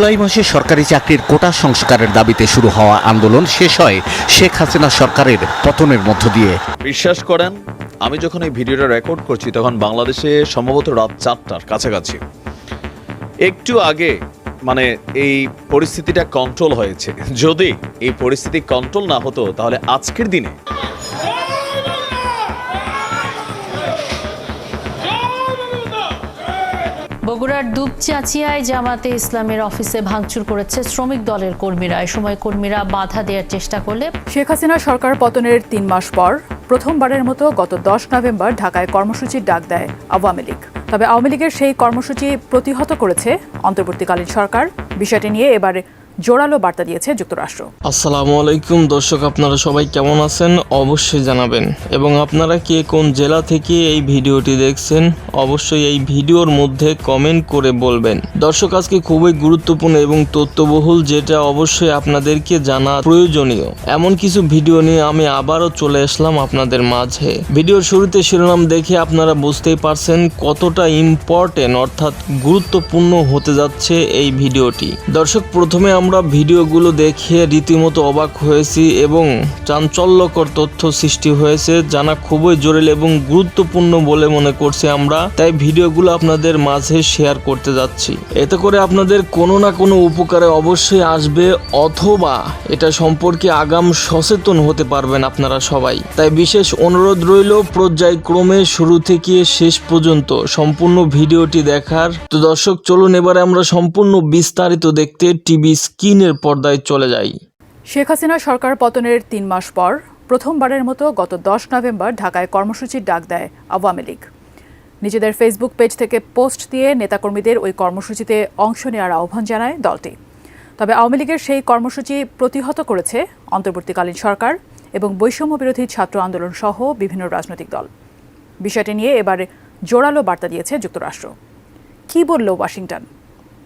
জুলাই মাসে সরকারি চাকরির কোটা সংস্কারের দাবিতে শুরু হওয়া আন্দোলন শেষ হয় শেখ হাসিনা সরকারের পতনের মধ্য দিয়ে। বিশ্বাস করেন, আমি যখন এই ভিডিওটা রেকর্ড করছি তখন বাংলাদেশে সম্ভবত রাত চারটার কাছাকাছি। একটু আগে মানে এই পরিস্থিতিটা কন্ট্রোল হয়েছে। যদি এই পরিস্থিতি কন্ট্রোল না হতো, তাহলে আজকের দিনে বগুড়ার দুপচাচিয়ায় জামাতে ইসলামের অফিসে ভাঙচুর করেছে শ্রমিক দলের কর্মীরা। এ সময় কর্মীরা বাধা দেওয়ার চেষ্টা করলে শেখ হাসিনা সরকার পতনের তিন মাস পর প্রথমবারের মতো গত দশ নভেম্বর ঢাকায় কর্মসূচির ডাক দেয় আওয়ামী লীগ। তবে আওয়ামী লীগের সেই কর্মসূচি প্রতিহত করেছে অন্তর্বর্তীকালীন সরকার। বিষয়টি নিয়ে এবার জোরালো বার্তা দিয়েছে যুক্তরাষ্ট্র। আসসালামু আলাইকুম, দর্শক আপনারা সবাই কেমন আছেন? অবশ্যই জানাবেন। এবং আপনারা কে কোন জেলা থেকে এই ভিডিওটি দেখছেন, অবশ্যই এই ভিডিওর মধ্যে কমেন্ট করে বলবেন। দর্শক, আজকে খুবই গুরুত্বপূর্ণ এবং তথ্যবহুল, যেটা অবশ্যই আপনাদেরকে জানা প্রয়োজনীয়। এমন কিছু ভিডিও নিয়ে আমি আবারও চলে আসলাম আপনাদের মাঝে। ভিডিওর শুরুতে শিরোনাম দেখে আপনারা বুঝতেই পারছেন কতটা ইম্পর্টেন্ট অর্থাৎ গুরুত্বপূর্ণ হতে যাচ্ছে এই ভিডিওটি। দর্শক, প্রথমে আমরা ভিডিওগুলো দেখে রীতিমতো অবাক হয়েছি এবং চাঞ্চল্যকর তথ্য সৃষ্টি হয়েছে, জানা খুবই জরুরি এবং গুরুত্বপূর্ণ বলে মনে করছি আমরা। তাই ভিডিওগুলো আপনাদের মাঝে শেয়ার করতে যাচ্ছি। এতে করে আপনাদের কোনো না কোনো উপকারে অবশ্যই আসবে, অথবা এটা সম্পর্কে আগাম সচেতন হতে পারবেন আপনারা সবাই। তাই বিশেষ অনুরোধ রইল, পর্যায়ক্রমে শুরু থেকে শেষ পর্যন্ত সম্পূর্ণ ভিডিওটি দেখার। তো দর্শক, চলুন এবারে আমরা সম্পূর্ণ বিস্তারিত দেখতে টিভি স্ক্রিনের পর্দায় চলে যাই শেখ হাসিনা সরকার পতনের তিন মাস পর প্রথমবারের মতো গত দশ নভেম্বর ঢাকায় কর্মসূচির ডাক দেয় আওয়ামী লীগ। নিজেদের ফেসবুক পেজ থেকে পোস্ট দিয়ে নেতাকর্মীদের ওই কর্মসূচিতে অংশ নেওয়ার আহ্বান জানায় দলটি। তবে আওয়ামী লীগের সেই কর্মসূচি প্রতিহত করেছে অন্তর্বর্তীকালীন সরকার এবং বৈষম্য বিরোধী ছাত্র আন্দোলন সহ বিভিন্ন রাজনৈতিক দল। বিষয়টি নিয়ে এবার জোরালো বার্তা দিয়েছে যুক্তরাষ্ট্র। কী বলল ওয়াশিংটন?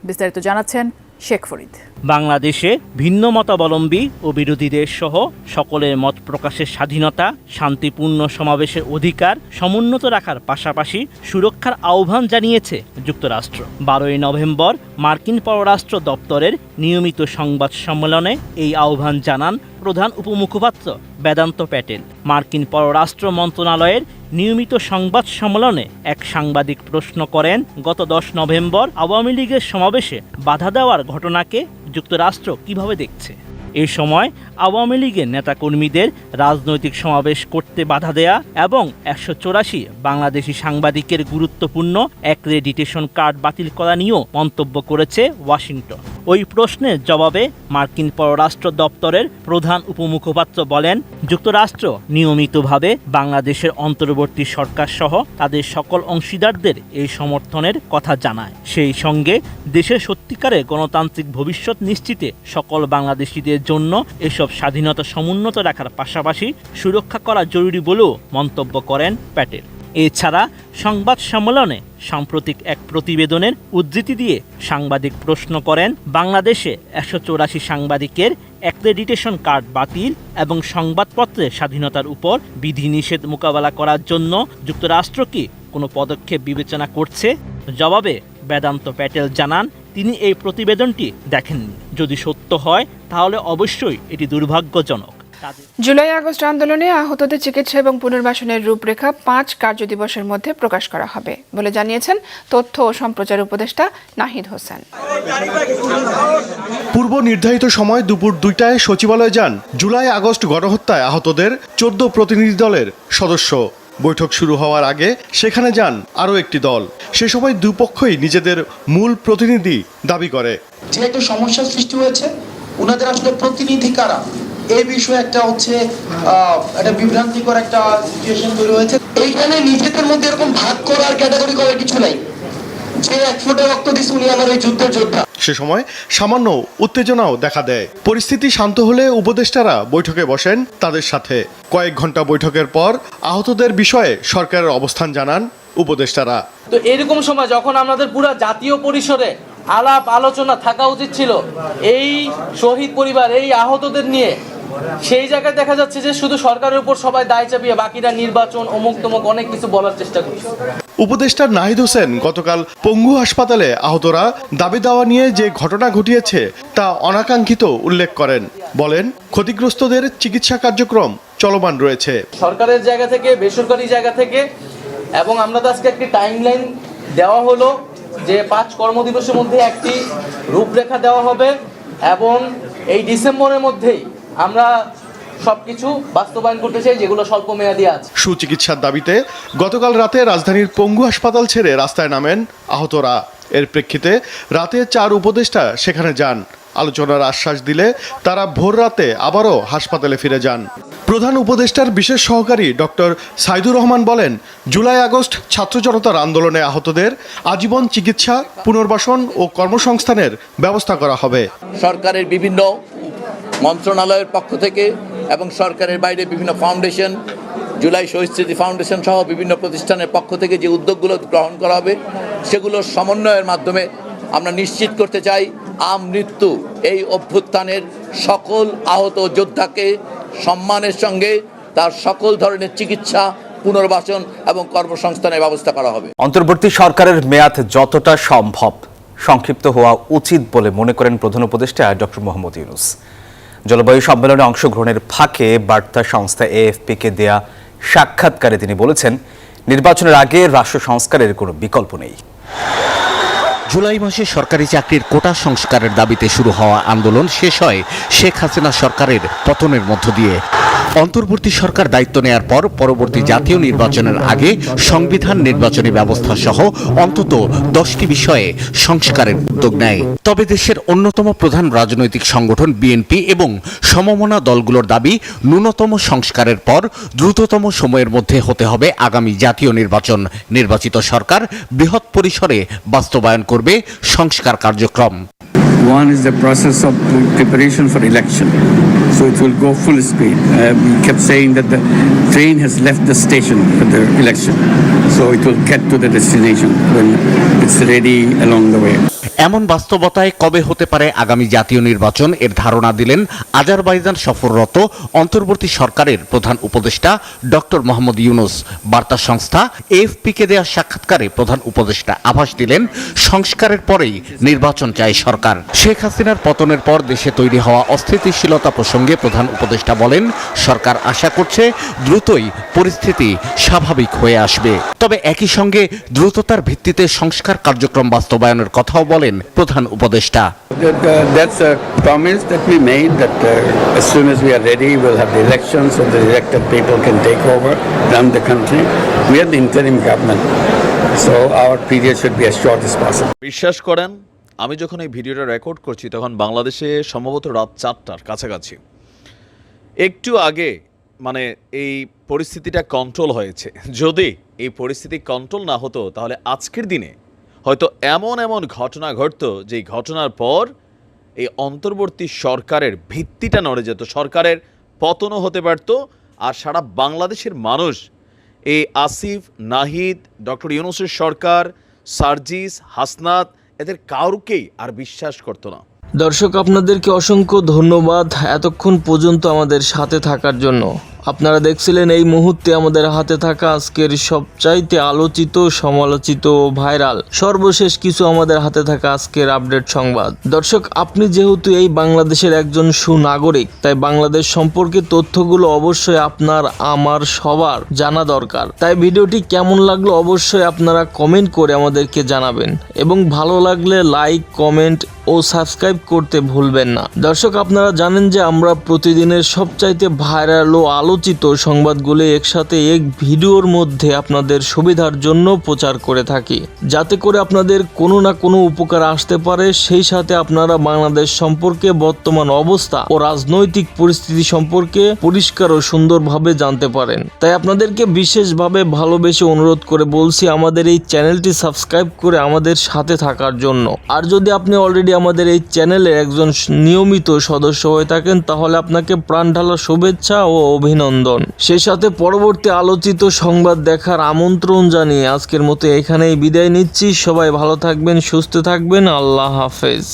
বিস্তারিত জানাচ্ছেন শেখ ফরিদ। বাংলাদেশে ভিন্ন মতাবলম্বী ও বিরোধীদের সহ সকলের মত প্রকাশের স্বাধীনতা, শান্তিপূর্ণ সমাবেশের অধিকার সমুন্নত রাখার পাশাপাশি সুরক্ষার আহ্বান জানিয়েছে যুক্তরাষ্ট্র। বারোই নভেম্বর মার্কিন পররাষ্ট্র দপ্তরের নিয়মিত সংবাদ সম্মেলনে এই আহ্বান জানান প্রধান উপমুখপাত্র বেদান্ত প্যাটেল। মার্কিন পররাষ্ট্র মন্ত্রণালয়ের নিয়মিত সংবাদ সম্মেলনে এক সাংবাদিক প্রশ্ন করেন, গত দশ নভেম্বর আওয়ামী লীগের সমাবেশে বাধা দেওয়ার ঘটনাকে যুক্তরাষ্ট্র কীভাবে দেখছে? এই সময় আওয়ামী লীগের নেতাকর্মীদের রাজনৈতিক সমাবেশ করতে বাধা দেয়া এবং একশো চৌরাশি বাংলাদেশি সাংবাদিকের গুরুত্বপূর্ণ অ্যাক্রেডিটেশন কার্ড বাতিল করা নিয়েও মন্তব্য করেছে ওয়াশিংটন। ওই প্রশ্নের জবাবে মার্কিন পররাষ্ট্র দপ্তরের প্রধান উপমুখপাত্র বলেন, যুক্তরাষ্ট্র নিয়মিতভাবে বাংলাদেশের অন্তর্বর্তী সরকার সহ তাদের সকল অংশীদারদের এই সমর্থনের কথা জানায়। সেই সঙ্গে দেশের সত্যিকারে গণতান্ত্রিক ভবিষ্যৎ নিশ্চিতে সকল বাংলাদেশিদের জন্য এসব স্বাধীনতা সমুন্নত রাখার পাশাপাশি সুরক্ষা করা জরুরি বলেও মন্তব্য করেন প্যাটেল। এছাড়া সংবাদ সম্মেলনে সাম্প্রতিক এক প্রতিবেদনের উদ্ধৃতি দিয়ে সাংবাদিক প্রশ্ন করেন, বাংলাদেশে একশো চৌরাশি সাংবাদিকের অ্যাক্রেডিটেশন কার্ড বাতিল এবং সংবাদপত্রের স্বাধীনতার উপর বিধিনিষেধ মোকাবেলা করার জন্য যুক্তরাষ্ট্র কি কোনো পদক্ষেপ বিবেচনা করছে? জবাবে বেদান্ত প্যাটেল জানান, তিনি এই প্রতিবেদনটি দেখেননি। যদি সত্য হয়, তাহলে অবশ্যই এটি দুর্ভাগ্যজনক। জুলাই আগস্ট আন্দোলনে আহতদের চিকিৎসা এবং পুনর্বাসনের রূপরেখা পাঁচ কার্যদিবসের মধ্যে প্রকাশ করা হবে বলে জানিয়েছেন তথ্য ও সম্প্রচার উপদেষ্টা নাহিদ হোসেন। পূর্ব নির্ধারিত সময় দুপুর দুইটায় সচিবালয়ে যান জুলাই আগস্ট গণহত্যায় আহতদের চোদ্দ প্রতিনিধি দলের সদস্য। বৈঠক শুরু হওয়ার আগে সেখানে যান আরও একটি দল। সে সময় দুপক্ষই নিজেদের মূল প্রতিনিধি দাবি করে। যে একটা সমস্যার সৃষ্টি হয়েছে ওনাদের আসলে প্রতিনিধি কারা? এই বিষয়ে একটা হচ্ছে আহ, একটা বিভ্রান্তিকর একটা সিচুয়েশন তৈরি হয়েছে। এইখানে নিজেদের মধ্যে এরকম ভাগ করার ক্যাটাগরি করার কিছু নাই। যে এক ফোঁটা রক্ত দিচ্ছে উনি আমার ওই যুদ্ধের যোদ্ধা। সে সময় সামান্য উত্তেজনাও দেখা দেয়। পরিস্থিতি শান্ত হলে উপদেষ্টারা বৈঠকে বসেন তাদের সাথে। কয়েক ঘণ্টা বৈঠকের পর আহতদের বিষয়ে সরকারের অবস্থান জানান উপদেষ্টারা। তো এরকম সময় যখন আমাদের পুরো জাতীয় পরিসরে আলাপ আলোচনা থাকা উচিত ছিল এই শহীদ পরিবার এই আহতদের নিয়ে সেই জায়গায় দেখা যাচ্ছে যে শুধু সরকারের উপর সবাই দায় চাপিয়ে বাকিরা নির্বাচন অমুক তমুক অনেক কিছু বলার চেষ্টা করছে। উপদেষ্টা নাহিদ হোসেন গতকাল পঙ্গু হাসপাতালে আহতরা দাবি দাওয়া নিয়ে যে ঘটনা ঘটিয়েছে তা অনাকাঙ্ক্ষিত উল্লেখ করেন। বলেন ক্ষতিগ্রস্তদের চিকিৎসা কার্যক্রম চলমান রয়েছে। সরকারের জায়গা থেকে বেসরকারি জায়গা থেকে এবং আমরা তো আজকে একটি টাইমলাইন দেওয়া হলো যে পাঁচ কর্মদিবসের মধ্যে একটি রূপরেখা দেওয়া হবে এবং এই ডিসেম্বরের মধ্যেই আমরা সবকিছু বাস্তবায়ন করতে চাই যেগুলো স্বল্প মেয়াদী আছে। সুচিকিৎসার দাবিতে গতকাল রাতে রাজধানীর পঙ্গু হাসপাতাল ছেড়ে রাস্তায় নামেন আহতরা। এর প্রেক্ষিতে রাতে চার উপদেষ্টা সেখানে যান। আলোচনার আশ্বাস দিলে তারা ভোর রাতে আবারও হাসপাতালে ফিরে যান। প্রধান উপদেষ্টার বিশেষ সহকারী ডক্টর সাইদুর রহমান বলেন জুলাই আগস্ট ছাত্র জনতার আন্দোলনে আহতদের আজীবন চিকিৎসা পুনর্বাসন ও কর্মসংস্থানের ব্যবস্থা করা হবে। সরকারের বিভিন্ন মন্ত্রণালয়ের পক্ষ থেকে এবং সরকারের বাইরে বিভিন্ন ফাউন্ডেশন, জুলাই শহীদ স্মৃতি ফাউন্ডেশন সহ বিভিন্ন প্রতিষ্ঠানের পক্ষ থেকে যে উদ্যোগগুলো গ্রহণ করা হবে সেগুলোর সমন্বয়ের মাধ্যমে আমরা নিশ্চিত করতে চাই আম মৃত্যু এই অভ্যুত্থানের সকল আহত যোদ্ধাকে সম্মানের সঙ্গে তার সকল ধরনের চিকিৎসা, পুনর্বাসন এবং কর্মসংস্থানের ব্যবস্থা করা হবে। অন্তর্বর্তী সরকারের মেয়াদ যতটা সম্ভব সংক্ষিপ্ত হওয়া উচিত বলে মনে করেন প্রধান উপদেষ্টা ডক্টর মোহাম্মদ ইউনুস। জলবায়ু সম্মেলনে অংশগ্রহণের ফাঁকে বার্তা সংস্থা এএফপিকে দেয়া সাক্ষাৎকারে তিনি বলেছেন, নির্বাচনের আগে রাষ্ট্র সংস্কারের কোনো বিকল্প নেই। জুলাই মাসে সরকারি চাকরির কোটা সংস্কারের দাবিতে শুরু হওয়া আন্দোলন শেষ হয় শেখ হাসিনা সরকারের পতনের মধ্য দিয়ে। অন্তর্বর্তী সরকার দায়িত্ব নেয়ার পর পরবর্তী জাতীয় নির্বাচনের আগে সংবিধান নির্বাচনী ব্যবস্থা সহ অন্তত দশটি বিষয়ে সংস্কারের উদ্যোগ নেয়। তবে দেশের অন্যতম প্রধান রাজনৈতিক সংগঠন বিএনপি এবং সমমনা দলগুলোর দাবি, ন্যূনতম সংস্কারের পর দ্রুততম সময়ের মধ্যে হতে হবে আগামী জাতীয় নির্বাচন। নির্বাচিত সরকার বৃহৎ পরিসরে বাস্তবায়ন করবে সংস্কার কার্যক্রম। One is the process of preparation for election. So it will go full speed. Uh, we kept saying that the train has left the station for the election. So it will get to the destination when it's ready along the way. এমন বাস্তবতায় কবে হতে পারে আগামী জাতীয় নির্বাচন এর ধারণা দিলেন আজারবাইজান সফররত অন্তর্বর্তী সরকারের প্রধান উপদেষ্টা ডক্টর মোহাম্মদ ইউনুস। বার্তা সংস্থা এএফপিকে দেওয়া সাক্ষাৎকারে প্রধান উপদেষ্টা আভাস দিলেন, সংস্কারের পরেই নির্বাচন চায় সরকার। শেখ হাসিনার পতনের পর দেশে তৈরি হওয়া অস্থিতিশীলতা প্রসঙ্গে প্রধান উপদেষ্টা বলেন, সরকার আশা করছে দ্রুতই পরিস্থিতি স্বাভাবিক হয়ে আসবে। তবে একই সঙ্গে দ্রুততার ভিত্তিতে সংস্কার কার্যক্রম বাস্তবায়নের কথাও বলেন বলেন প্রধান উপদেষ্টা। বিশ্বাস করেন আমি যখন এই ভিডিওটা রেকর্ড করছি তখন বাংলাদেশে সম্ভবত রাত চারটার কাছাকাছি। একটু আগে মানে এই পরিস্থিতিটা কন্ট্রোল হয়েছে। যদি এই পরিস্থিতি কন্ট্রোল না হতো তাহলে আজকের দিনে হয়তো এমন এমন ঘটনা ঘটতো, যেই ঘটনার পর এই অন্তর্বর্তী সরকারের ভিত্তিটা নড়ে যেত, সরকারের পতনও হতে পারত, আর সারা বাংলাদেশের মানুষ এই আসিফ, নাহিদ, ডক্টর ইউনুসের সরকার, সার্জিস, হাসনাত, এদের কাউকেই আর বিশ্বাস করতো না। দর্শক, আপনাদেরকে অসংখ্য ধন্যবাদ এতক্ষণ পর্যন্ত আমাদের সাথে থাকার জন্য। আপনারা দেখছিলেন এই মুহূর্তে আমাদের হাতে থাকা আজকের সবচাইতে আলোচিত, সমালোচিত ভাইরাল, সর্বশেষ কিছু আমাদের হাতে থাকা আজকের আপডেট সংবাদ। দর্শক, আপনি যেহেতু এই বাংলাদেশের একজন সুনাগরিক, তাই বাংলাদেশ সম্পর্কে তথ্যগুলো অবশ্যই আপনার, আমার, সবার জানা দরকার। তাই ভিডিওটি কেমন লাগল অবশ্যই আপনারা কমেন্ট করে আমাদেরকে জানাবেন। এবং ভালো লাগলে লাইক, কমেন্ট ও সাবস্ক্রাইব করতে ভুলবেন না। দর্শক, আপনারা জানেন যে আমরা প্রতিদিনের সবচাইতে ভাইরাল ও আলোচিত সংবাদগুলি একসাথে এক ভিডিওর মধ্যে আপনাদের সুবিধার জন্য প্রচার করে থাকি। যাতে করে আপনাদের কোনো না কোনো উপকার আসতে পারে, সেই সাথে আপনারা বাংলাদেশ সম্পর্কে বর্তমান অবস্থা ও রাজনৈতিক পরিস্থিতি সম্পর্কে পরিষ্কার ও সুন্দরভাবে জানতে পারেন। তাই আপনাদেরকে বিশেষভাবে ভালোবেসে অনুরোধ করে বলছি, আমাদের এই চ্যানেলটি সাবস্ক্রাইব করে আমাদের সাথে থাকার জন্য। আর যদি আপনি অলরেডি আমাদের এই চ্যানেলের একজন নিয়মিত সদস্য হয়ে থাকেন, তাহলে আপনাকে প্রাণ ঢালা শুভেচ্ছা ও অভিনন্দন। সেই সাথে পরবর্তী আলোচিত সংবাদ দেখার আমন্ত্রণ জানিয়ে আজকের মতো এখানেই বিদায় নিচ্ছি। সবাই ভালো থাকবেন, সুস্থ থাকবেন। আল্লাহ হাফেজ।